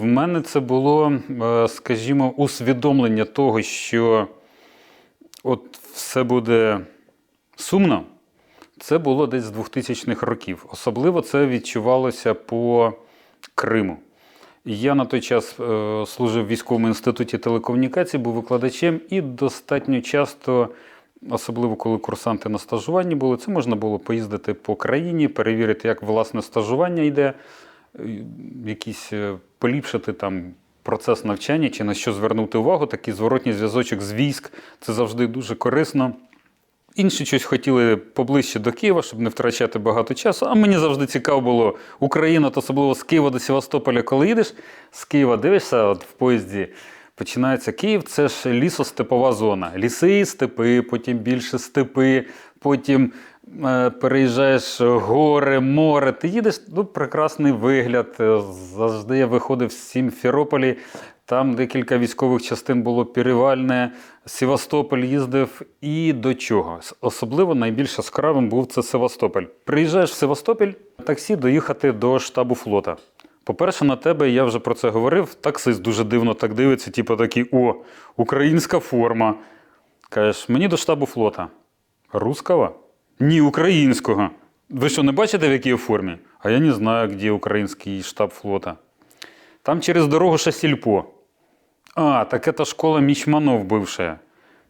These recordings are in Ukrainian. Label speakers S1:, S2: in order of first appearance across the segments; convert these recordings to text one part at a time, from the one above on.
S1: В мене це було, е, скажімо, усвідомлення того, що от все буде сумно. Це було десь з 2000-х років. Особливо це відчувалося по Криму. Я на той час е, служив в військовому інституті телекомунікацій, був викладачем, і достатньо часто, особливо коли курсанти на стажуванні були, це можна було поїздити по країні, перевірити, як власне стажування йде, якісь е, поліпшити там процес навчання чи на що звернути увагу. Такий зворотній зв'язочок з військ це завжди дуже корисно. Інші щось хотіли поближче до Києва, щоб не втрачати багато часу. А мені завжди цікаво було Україна, то особливо з Києва до Севастополя, коли їдеш з Києва, дивишся от в поїзді. Починається Київ, це ж лісостепова зона. Ліси, степи, потім більше степи, потім е, переїжджаєш гори, море. Ти їдеш, ну, прекрасний вигляд. Е, Завжди я виходив в Сімферополі. Там декілька військових частин було Пірівальне, Севастополь їздив. І до чого? Особливо найбільш яскравим був це Севастополь. Приїжджаєш в Севастополь, таксі доїхати до штабу флота. По-перше, на тебе, я вже про це говорив, таксист дуже дивно так дивиться, типу такий, о, українська форма. Кажеш, мені до штабу флота. Русского? Ні, українського. Ви що, не бачите, в якій формі? А я не знаю, де український штаб флота. Там через дорогу ще сільпо. А, так це школа мічманов бивша.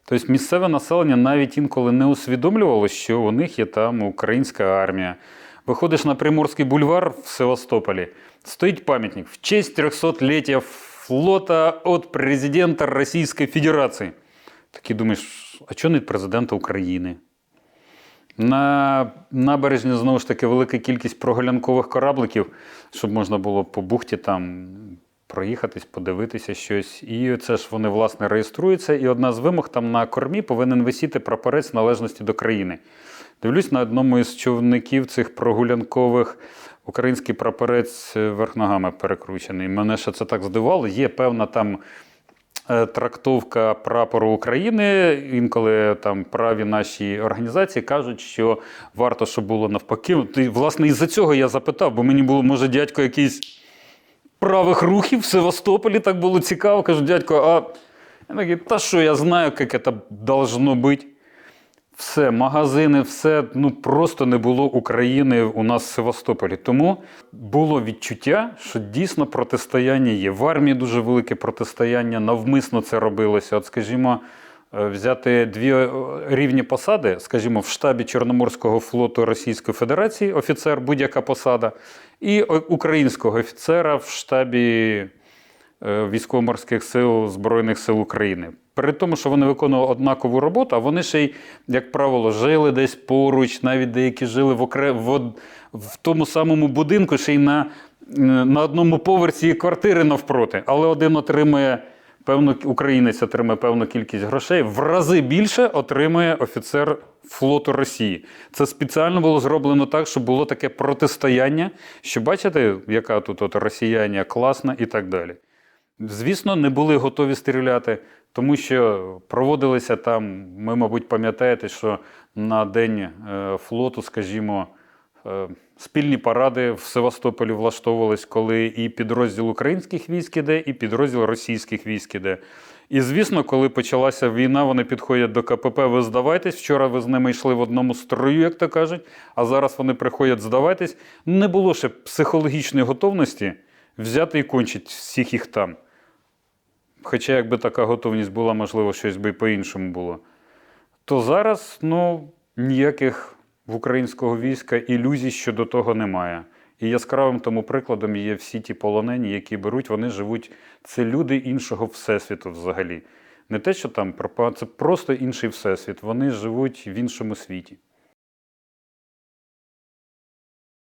S1: Тобто місцеве населення навіть інколи не усвідомлювало, що у них є там українська армія. Виходиш на Приморський бульвар в Севастополі, стоїть пам'ятник в честь 300-ліття флота від президента Російської Федерації. Такий думаєш, а чого не президента України? На набережні знову ж таки велика кількість прогулянкових корабликів, щоб можна було по бухті там проїхатись, подивитися щось. І це ж вони власне реєструються. І одна з вимог там на кормі повинен висіти прапорець належності до країни. Дивлюсь на одному із човників цих прогулянкових український прапорець верх ногами перекручений. Мене ще це так здивувало. Є певна там трактовка прапору України. Інколи там праві наші організації кажуть, що варто, щоб було навпаки. Ти, власне, із-за цього я запитав, бо мені було, може, дядько якийсь правих рухів в Севастополі так було цікаво. Кажу, дядько, а я такий, та що, я знаю, як це должно бути. Все, магазини, все ну просто не було України у нас в Севастополі. Тому було відчуття, що дійсно протистояння є. В армії дуже велике протистояння, навмисно це робилося. От, скажімо, е, взяти дві е, рівні посади, скажімо, в штабі Чорноморського флоту Російської Федерації, офіцер, будь-яка посада, і українського офіцера в штабі е, військово-морських сил Збройних сил України. При тому, що вони виконували однакову роботу, а вони ще й, як правило, жили десь поруч, навіть деякі жили в, окре... в, в тому самому будинку, ще й на, на одному поверсі квартири навпроти. Але один отримує певну українець отримує певну кількість грошей, в рази більше отримує офіцер флоту Росії. Це спеціально було зроблено так, щоб було таке протистояння, що бачите, яка тут от росіяння класна і так далі. Звісно, не були готові стріляти, тому що проводилися там, ми, мабуть, пам'ятаєте, що на День е, флоту, скажімо, е, спільні паради в Севастополі влаштовувались, коли і підрозділ українських військ іде, і підрозділ російських військ іде. І звісно, коли почалася війна, вони підходять до КПП, ви здавайтесь. Вчора ви з ними йшли в одному строю, як то кажуть, а зараз вони приходять здавайтесь. Не було ще психологічної готовності взяти і кончити всіх їх там. Хоча, якби така готовність була, можливо, щось би по-іншому було. То зараз ну, ніяких в українського війська ілюзій щодо того немає. І яскравим тому прикладом є всі ті полонені, які беруть, вони живуть. Це люди іншого всесвіту взагалі. Не те, що там пропа- це просто інший всесвіт. Вони живуть в іншому світі.